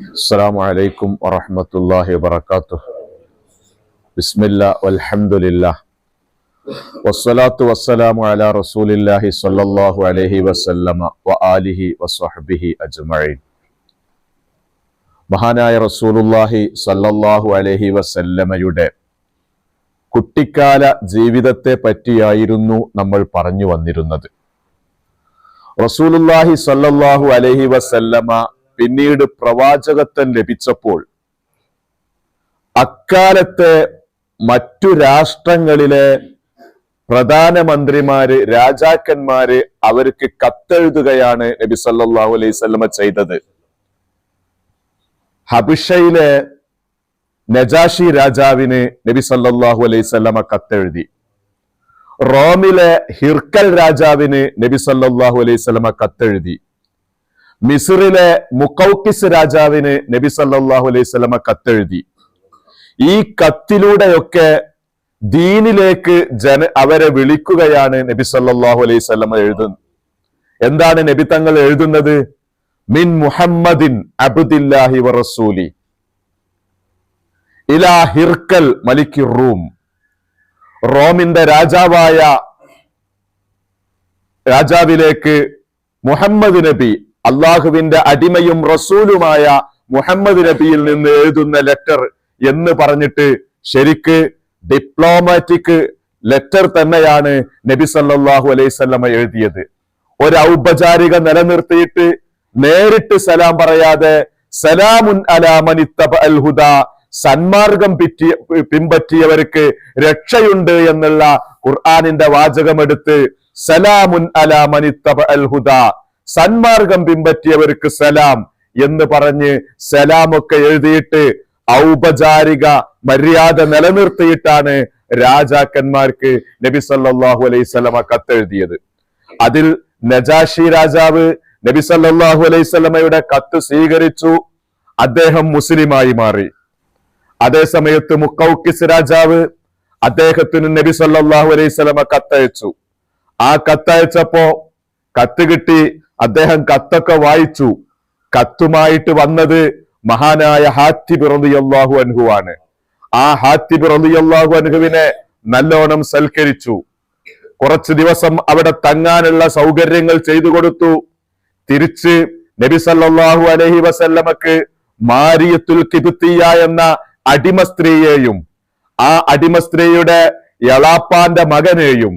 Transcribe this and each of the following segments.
السلام عليكم ورحمة الله وبركاته بسم الله والحمد لله والصلاة والسلام على رسول الله صلى الله عليه وسلم وآله وصحبه أجمعين മഹാനായ റസൂലുല്ലാഹി സല്ലല്ലാഹു അലൈഹി വസല്ലമയുടെ കുട്ടിക്കാല ജീവിതത്തെ പറ്റിയായിരുന്നു നമ്മൾ പറഞ്ഞു വന്നിരുന്നത് റസൂലുല്ലാഹി സല്ലല്ലാഹു അലൈഹി വസല്ലമ പിന്നീട് പ്രവാചകത്വം ലഭിച്ചപ്പോൾ അക്കാലത്തെ മറ്റു രാഷ്ട്രങ്ങളിലെ പ്രധാനമന്ത്രിമാര് രാജാക്കന്മാര് അവർക്ക് കത്തെഴുതുകയാണ് നബി സല്ലാഹു അലൈഹി ചെയ്തത്. ഹബിഷയിലെ നജാഷി രാജാവിന് നബി സല്ലാഹു അലൈഹി കത്തെഴുതി. റോമിലെ ഹിർക്കൽ രാജാവിന് നബി സല്ലാഹു അലൈഹി കത്തെഴുതി. മിസ്റിലെ മുക്കൌക്കിസ് രാജാവിന് നബി സല്ലാഹു അലൈഹി വസല്ലമ കത്തെഴുതി. ഈ കത്തിലൂടെയൊക്കെ ദീനിലേക്ക് ജന അവരെ വിളിക്കുകയാണ് നബി സല്ലാഹു അലൈഹി സ്വലമ എഴുതുന്നത്. എന്താണ് നബി തങ്ങൾ എഴുതുന്നത്? മിൻ മുഹമ്മദിൻ അബുദില്ലാഹി വറസൂലി ഇലാ ഹിർക്കൽ മലിക്കി റൂം. റോമിന്റെ രാജാവായ രാജാവിലേക്ക് മുഹമ്മദ് നബി അള്ളാഹുവിന്റെ അടിമയും റസൂലുമായ മുഹമ്മദ് നബിയിൽ നിന്ന് എഴുതുന്ന ലെറ്റർ എന്ന് പറഞ്ഞിട്ട് ശരിക്ക് ഡിപ്ലോമാറ്റിക് ലെറ്റർ തന്നെയാണ് നബി സല്ലാഹു അലൈഹി സ്വല്ലമ എഴുതിയത്. ഒരു ഔപചാരിക നിലനിർത്തിയിട്ട് നേരിട്ട് സലാം പറയാതെ സലാമുൻ അലാമനിത്തബ അൽഹുദ സന്മാർഗം പിറ്റി പിൻപറ്റിയവർക്ക് രക്ഷയുണ്ട് എന്നുള്ള ഖുർആാനിന്റെ വാചകമെടുത്ത് സലാമുൻ അലാമനിത്തബ അൽ ഹുദ സന്മാർഗം പിൻപറ്റിയവർക്ക് സലാം എന്ന് പറഞ്ഞ് സലാമൊക്കെ എഴുതിയിട്ട് ഔപചാരിക മര്യാദ നിലനിർത്തിയിട്ടാണ് രാജാക്കന്മാർക്ക് നബി സല്ലാഹു അലൈഹി സ്വലമ കത്തെഴുതിയത്. അതിൽ നജാഷി രാജാവ് നബി സല്ലാഹു അലൈഹി സ്വലമയുടെ കത്ത് സ്വീകരിച്ചു. അദ്ദേഹം മുസ്ലിമായി മാറി. അതേ സമയത്ത് മുക്കൌക്കിസ് രാജാവ് അദ്ദേഹത്തിന് നബി സല്ലാഹു അലൈഹി സ്വലമ കത്തയച്ചു. ആ കത്തയച്ചപ്പോ കത്ത് കിട്ടി അദ്ദേഹം കത്തൊക്കെ വായിച്ചു. കത്തുമായിട്ട് വന്നത് മഹാനായ ഹാത്തിബ് റളിയല്ലാഹു അൻഹു ആണ്. ആ ഹാത്തിബ് റളിയല്ലാഹു അൻഹുവിനെ നല്ലോണം സൽക്കരിച്ചു. കുറച്ച് ദിവസം അവിടെ തങ്ങാനുള്ള സൗകര്യങ്ങൾ ചെയ്തു കൊടുത്തു. തിരിച്ച് നബി സല്ലല്ലാഹു അലൈഹി വസല്ലമക്ക് മാരിയത്തുൽ കിബിത്തിയ എന്ന അടിമ സ്ത്രീയെയും ആ അടിമ സ്ത്രീയുടെ എളാപ്പാന്റെ മകനെയും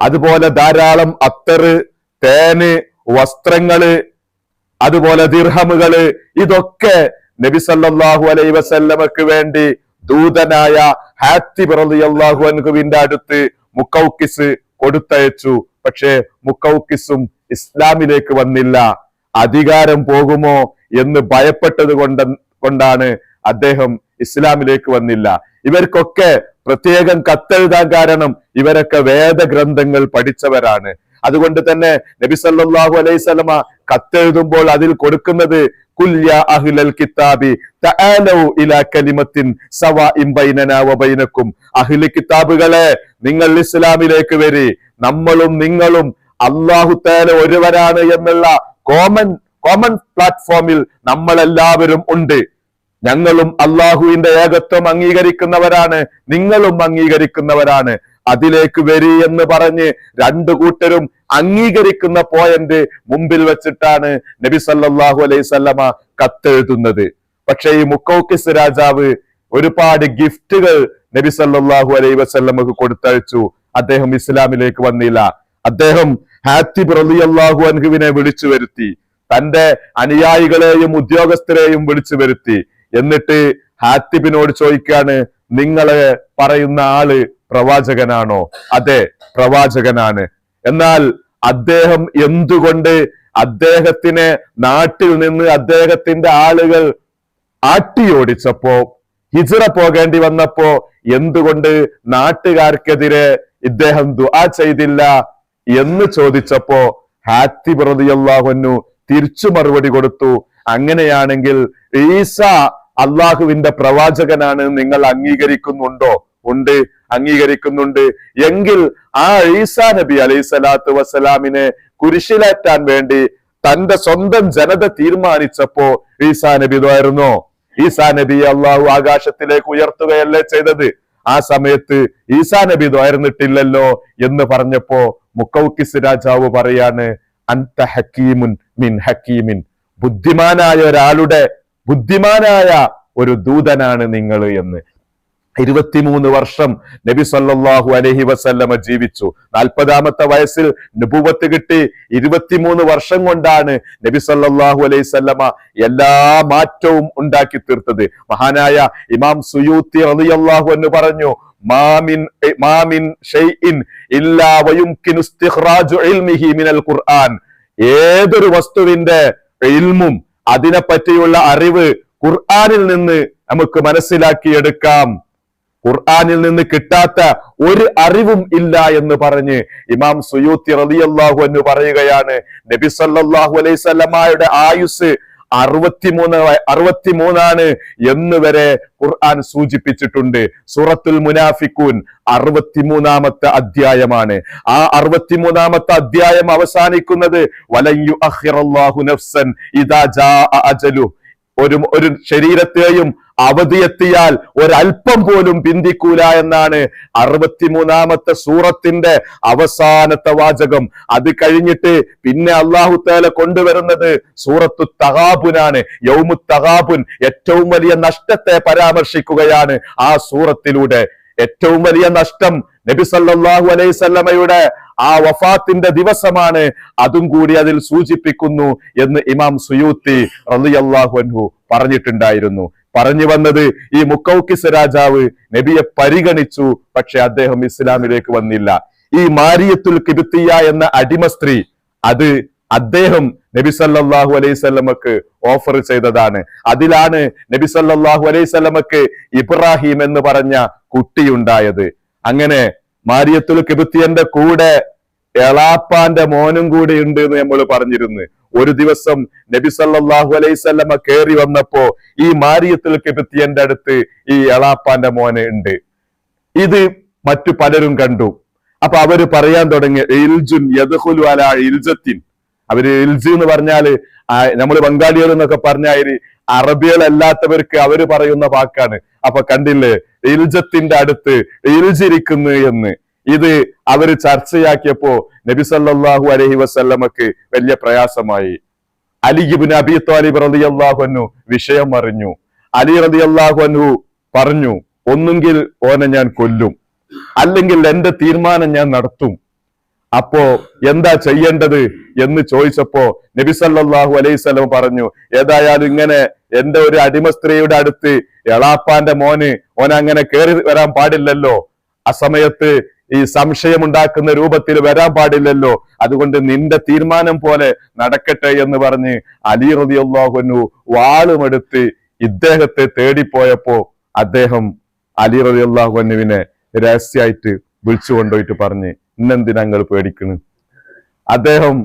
അതുപോലെ ധാരാളം അത്തറ് തേന് വസ്ത്രങ്ങൾ അതുപോലെ ദീർഹമുകൾ ഇതൊക്കെ നബി സല്ലല്ലാഹു അലൈഹി വസല്ലമക്ക് വേണ്ടി ദൂതനായ ഹാത്തി റളിയല്ലാഹു അൻഹുവിന്റെ അടുത്ത് മുക്കൗക്കിസ് കൊടുത്തയച്ചു. പക്ഷേ മുക്കൗക്കിസും ഇസ്ലാമിലേക്ക് വന്നില്ല. അധികാരം പോകുമോ എന്ന് ഭയപ്പെട്ടത് കൊണ്ട് കൊണ്ടാണ് അദ്ദേഹം ഇസ്ലാമിലേക്ക് വന്നില്ല. ഇവർക്കൊക്കെ പ്രത്യേകം കത്തെഴുതാൻ കാരണം ഇവരൊക്കെ വേദഗ്രന്ഥങ്ങൾ പഠിച്ചവരാണ്. അതുകൊണ്ട് തന്നെ നബി സല്ലല്ലാഹു അലൈഹി സ്വലമ കത്തെഴുതുമ്പോൾ അതിൽ കൊടുക്കുന്നത് കുല്യ അഹ്ലൽ കിതാബി ഇലാ കലിമത്തിൻ അഹ്ലി കിതാബുകളെ നിങ്ങൾ ഇസ്ലാമിലേക്ക് വരി. നമ്മളും നിങ്ങളും അള്ളാഹു തആല ഒരുവരാണ് എന്നുള്ള കോമൺ കോമൺ പ്ലാറ്റ്ഫോമിൽ നമ്മളെല്ലാവരും ഉണ്ട്. ഞങ്ങളും അള്ളാഹുവിന്റെ ഏകത്വം അംഗീകരിക്കുന്നവരാണ് നിങ്ങളും അംഗീകരിക്കുന്നവരാണ്. അതിലേക്ക് വരി എന്ന് പറഞ്ഞ് രണ്ടു കൂട്ടരും അംഗീകരിക്കുന്ന പോയന്റ് മുമ്പിൽ വെച്ചിട്ടാണ് നബി സല്ലല്ലാഹു അലൈഹി സ്വല്ലമ കത്തെഴുതുന്നത്. പക്ഷെ ഈ മുക്കോക്കിസ് രാജാവ് ഒരുപാട് ഗിഫ്റ്റുകൾ നബി സല്ലല്ലാഹു അലൈഹി വസല്ലമക്ക് കൊടുത്തയച്ചു. അദ്ദേഹം ഇസ്ലാമിലേക്ക് വന്നില്ല. അദ്ദേഹം ഹാത്തിബ് അള്ളാഹു അൻഹുവിനെ വിളിച്ചു വരുത്തി. തന്റെ അനുയായികളെയും ഉദ്യോഗസ്ഥരെയും വിളിച്ചു വരുത്തി. എന്നിട്ട് ഹാത്തിബിനോട് ചോദിക്കാണ് നിങ്ങളെ പറയുന്ന ആൾ പ്രവാചകനാണോ? അതെ പ്രവാചകനാണ്. എന്നാൽ അദ്ദേഹം എന്തുകൊണ്ട് അദ്ദേഹത്തിനെ നാട്ടിൽ നിന്ന് അദ്ദേഹത്തിന്റെ ആളുകൾ ആട്ടിയോടിച്ചപ്പോ ഹിജറ പോകേണ്ടി വന്നപ്പോ എന്തുകൊണ്ട് നാട്ടുകാർക്കെതിരെ ഇദ്ദേഹം ദുആ ചെയ്തില്ല എന്ന് ചോദിച്ചപ്പോ ഹാത്തി പ്രതിയല്ലാഹുന്നു തിരിച്ചു മറുപടി കൊടുത്തു. അങ്ങനെയാണെങ്കിൽ ഈസ അള്ളാഹുവിന്റെ പ്രവാചകനാണ് നിങ്ങൾ അംഗീകരിക്കുന്നുണ്ടോ? ഉണ്ട്. അംഗീകരിക്കുന്നുണ്ട്. എങ്കിൽ ആ ഈസാ നബി അലൈഹി സ്വലാത്തു വസ്സലാമിനെ കുരിശിലേറ്റാൻ വേണ്ടി തന്റെ സ്വന്തം ജനത തീരുമാനിച്ചപ്പോ ഈസാ നബി ഇതായിരുന്നു. ഈസാ നബി അള്ളാഹു ആകാശത്തിലേക്ക് ഉയർത്തുകയല്ലേ ചെയ്തത്? ആ സമയത്ത് ഈസാ നബി ദ്വായിരുന്നിട്ടില്ലല്ലോ എന്ന് പറഞ്ഞപ്പോ മുക്കൗക്കിസ് രാജാവ് പറയാണ് അന്ത ഹക്കീമുൻ മിൻ ഹക്കീമിൻ. ബുദ്ധിമാനായ ഒരാളുടെ ബുദ്ധിമാനായ ഒരു ദൂതനാണ് നിങ്ങൾ എന്ന്. ഇരുപത്തിമൂന്ന് വർഷം നബി സല്ലാഹു അലഹി വസല്ലമ ജീവിച്ചു. നാൽപ്പതാമത്തെ വയസ്സിൽ നുപൂവത്ത് കിട്ടി. ഇരുപത്തിമൂന്ന് വർഷം കൊണ്ടാണ് നബി സല്ലാഹു അലൈഹി സല്ലമ എല്ലാ മാറ്റവും ഉണ്ടാക്കി തീർത്തത്. മഹാനായ ഇമാം സുയൂത്തി റളിയല്ലാഹു എന്ന് പറഞ്ഞു മാമിൻ മാമിൻ ഇല്ലാ ഇൽമിഹി മിനൽ ഖുർആൻ. ഏതൊരു വസ്തുവിന്റെ അതിനെ പറ്റിയുള്ള അറിവ് ഖുർആനിൽ നിന്ന് നമുക്ക് മനസ്സിലാക്കിയെടുക്കാം. ഖുർആനിൽ നിന്ന് കിട്ടാത്ത ഒരു അറിവും ഇല്ല എന്ന് പറഞ്ഞ് ഇമാം സുയൂത്തി റളിയല്ലാഹു എന്ന് പറയുകയാണ് നബി സല്ലാഹു അലൈഹി സ്വലമായുടെ ആയുസ് അറുപത്തിമൂന്ന് അറുപത്തിമൂന്നാണ് എന്ന് വരെ ഖുർആൻ സൂചിപ്പിച്ചിട്ടുണ്ട്. സൂറത്തുൽ മുനാഫിക്കൂൻ അറുപത്തിമൂന്നാമത്തെ അധ്യായമാണ്. ആ അറുപത്തിമൂന്നാമത്തെ അധ്യായം അവസാനിക്കുന്നത് വലയ്യു അഹിറല്ലാഹു നഫ്സൻ ഇതാ ജാ അജലു. ഒരു ഒരു ശരീരത്തെയും അവധിയെത്തിയാൽ ഒരൽപ്പം പോലും പിന്തിക്കൂല എന്നാണ് അറുപത്തിമൂന്നാമത്തെ സൂറത്തിന്റെ അവസാനത്തെ വാചകം. അത് കഴിഞ്ഞിട്ട് പിന്നെ അള്ളാഹു താല കൊണ്ടുവരുന്നത് സൂറത്തു തകാബുനാണ് യൗമു തകാബുൻ ഏറ്റവും വലിയ നഷ്ടത്തെ പരാമർശിക്കുകയാണ് ആ സൂറത്തിലൂടെ. ഏറ്റവും വലിയ നഷ്ടം നബി സല്ലാഹു അലൈസല്ലമയുടെ ആ വഫാത്തിന്റെ ദിവസമാണ്. അതും കൂടി അതിൽ സൂചിപ്പിക്കുന്നു എന്ന് ഇമാം സുയൂത്തി റളിയല്ലാഹു അൻഹു പറഞ്ഞിട്ടുണ്ടായിരുന്നു. പറഞ്ഞു വന്നത് ഈ മുക്കൗക്കിസ് രാജാവ് നബിയെ പരിഗണിച്ചു പക്ഷെ അദ്ദേഹം ഇസ്ലാമിലേക്ക് വന്നില്ല. ഈ മാരിയത്തുൽ കിബിത്തിയ എന്ന അടിമ സ്ത്രീ അത് അദ്ദേഹം നബി സല്ലാഹു അലൈഹി സ്വലമക്ക് ഓഫർ ചെയ്തതാണ്. അതിലാണ് നബി സല്ലാഹു അലൈഹി സ്വലമക്ക് ഇബ്രാഹിം എന്ന് പറഞ്ഞ കുട്ടിയുണ്ടായത്. അങ്ങനെ മാരിയത്തുൽ കിബിത്തിയന്റെ കൂടെ എളാപ്പാന്റെ മോനും കൂടെ ഉണ്ട് എന്ന് നമ്മൾ പറഞ്ഞിരുന്നു. ഒരു ദിവസം നബി സല്ലാഹു അലൈഹി സ്വലമ കയറി വന്നപ്പോ ഈ മാരിയത്തുൽ കിബിത്തിയന്റെ അടുത്ത് ഈ എളാപ്പാന്റെ മോന് ഉണ്ട്. ഇത് മറ്റു പലരും കണ്ടു. അപ്പൊ അവർ പറയാൻ തുടങ്ങി ഇൽജുൻ യദ്ഖുലു അല ഇൽജത്തിൻ. അവർ ഇൽജു എന്ന് പറഞ്ഞാൽ നമ്മൾ ബംഗാളികൾ എന്നൊക്കെ പറഞ്ഞാൽ അറബികളല്ലാത്തവർക്ക് അവർ പറയുന്ന വാക്കാണ്. അപ്പൊ കണ്ടില്ലേ ഇൽജത്തിന്റെ അടുത്ത് ഇൽജിരിക്കുന്നു എന്ന്. ഇത് അവർ ചർച്ചയാക്കിയപ്പോ നബി സല്ലല്ലാഹു അലൈഹി വസല്ലമക്ക് വലിയ പ്രയാസമായി. അലിബിൻ അബി താലിബ് റതി അൻഹു വിഷയം അറിഞ്ഞു. അലി റതി അൻഹു പറഞ്ഞു ഒന്നുകിൽ ഓനെ ഞാൻ കൊല്ലും. അല്ലെങ്കിൽ എന്റെ തീരുമാനം ഞാൻ നടത്തും. അപ്പോ എന്താ ചെയ്യേണ്ടത്? എന്ന് ചോദിച്ചപ്പോ നബി സല്ലല്ലാഹു അലൈഹി സ്വലം പറഞ്ഞു ഏതായാലും ഇങ്ങനെ എന്റെ ഒരു അടിമ സ്ത്രീയുടെ അടുത്ത് എളാപ്പാന്റെ മോന് ഓൻ അങ്ങനെ കയറി വരാൻ പാടില്ലല്ലോ. ആ സമയത്ത് ഈ സംശയമുണ്ടാക്കുന്ന രൂപത്തിൽ വരാൻ പാടില്ലല്ലോ. അതുകൊണ്ട് നിന്റെ തീരുമാനം പോലെ നടക്കട്ടെ എന്ന് പറഞ്ഞ് അലി റതിയുള്ളാഹുനു വാളുമെടുത്ത് ഇദ്ദേഹത്തെ തേടിപ്പോയപ്പോ അദ്ദേഹം അലി റതിയുള്ളാഹുനുവിനെ രഹസ്യമായിട്ട് വിളിച്ചു കൊണ്ടുപോയിട്ട് പറഞ്ഞ് ഇന്നെന്തിനങ്ങൾ പേടിക്കണ്? അദ്ദേഹം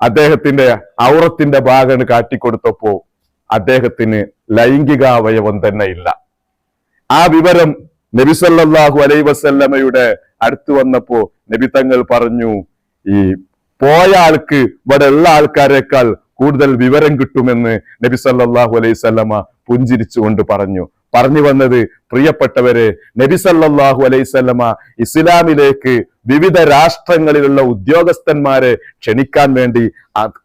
അദ്ദേഹത്തിന്റെ ഔറത്തിന്റെ ഭാഗം കാട്ടിക്കൊടുത്തപ്പോ അദ്ദേഹത്തിന് ലൈംഗികാവയവം തന്നെ ഇല്ല. ആ വിവരം നബി സല്ലല്ലാഹു അലൈ വസല്ലമയുടെ അടുത്ത് വന്നപ്പോ നബി തങ്ങൾ പറഞ്ഞു ഈ പോയ ആൾക്ക് ഇവിടെ ഉള്ള ആൾക്കാരെക്കാൾ കൂടുതൽ വിവരം കിട്ടുമെന്ന് നബി സല്ലാഹു അലൈഹി സ്വല്ലമ പുഞ്ചിരിച്ചുകൊണ്ട് പറഞ്ഞു. പറഞ്ഞു വന്നത് പ്രിയപ്പെട്ടവരെ നബി സല്ലാഹു അലൈഹി സ്വല്ലമ ഇസ്ലാമിലേക്ക് വിവിധ രാഷ്ട്രങ്ങളിലുള്ള ഉദ്യോഗസ്ഥന്മാരെ ക്ഷണിക്കാൻ വേണ്ടി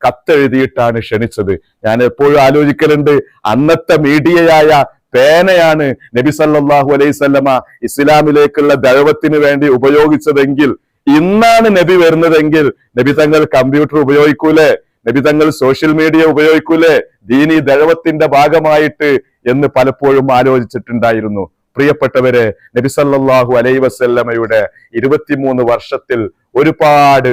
കത്തെഴുതിയിട്ടാണ് ക്ഷണിച്ചത്. ഞാൻ എപ്പോഴും ആലോചിക്കലുണ്ട് അന്നത്തെ മീഡിയയായ പേനയാണ് നബി സല്ലാഹു അലൈഹി സ്വല്ലമ ഇസ്ലാമിലേക്കുള്ള ദൈവത്തിന് വേണ്ടി ഉപയോഗിച്ചതെങ്കിൽ ഇന്നാണ് നബി വരുന്നതെങ്കിൽ നബി തങ്ങൾ കമ്പ്യൂട്ടർ ഉപയോഗിക്കൂലേ? നബി തങ്ങൾ സോഷ്യൽ മീഡിയ ഉപയോഗിക്കൂലേ? ദീനി ദൈവത്തിന്റെ ഭാഗമായിട്ട് എന്ന് പലപ്പോഴും ആലോചിച്ചിട്ടുണ്ടായിരുന്നു. പ്രിയപ്പെട്ടവരെ നബി സല്ലാഹു അലൈ വസല്ലമയുടെ ഇരുപത്തിമൂന്ന് വർഷത്തിൽ ഒരുപാട്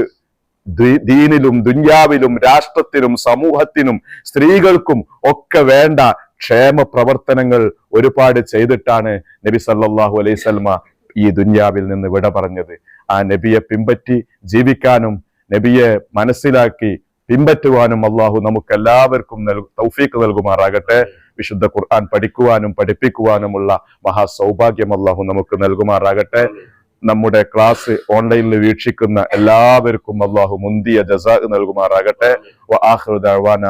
ദീനിലും ദുന്യാവിലും രാഷ്ട്രത്തിനും സമൂഹത്തിനും സ്ത്രീകൾക്കും ഒക്കെ വേണ്ട ക്ഷേമ പ്രവർത്തനങ്ങൾ ഒരുപാട് ചെയ്തിട്ടാണ് നബി സല്ലാഹു അലൈഹി സ്വൽമ ഈ ദുന്യാവിൽ നിന്ന് വിട പറഞ്ഞത്. ആ നബിയെ പിൻപറ്റി ജീവിക്കാനും നബിയെ മനസ്സിലാക്കി പിൻപറ്റുവാനും അള്ളാഹു നമുക്ക് എല്ലാവർക്കും തൗഫീക്ക് നൽകുമാറാകട്ടെ. വിശുദ്ധ ഖുർആൻ പഠിക്കുവാനും പഠിപ്പിക്കുവാനുമുള്ള മഹാസൗഭാഗ്യം അള്ളാഹു നമുക്ക് നൽകുമാറാകട്ടെ. നമ്മുടെ ക്ലാസ് ഓൺലൈനിൽ വീക്ഷിക്കുന്ന എല്ലാവർക്കും അള്ളാഹു മുന്തിയ ജസാ നൽകുമാറാകട്ടെ. വ ആഖിറു ദഅവാന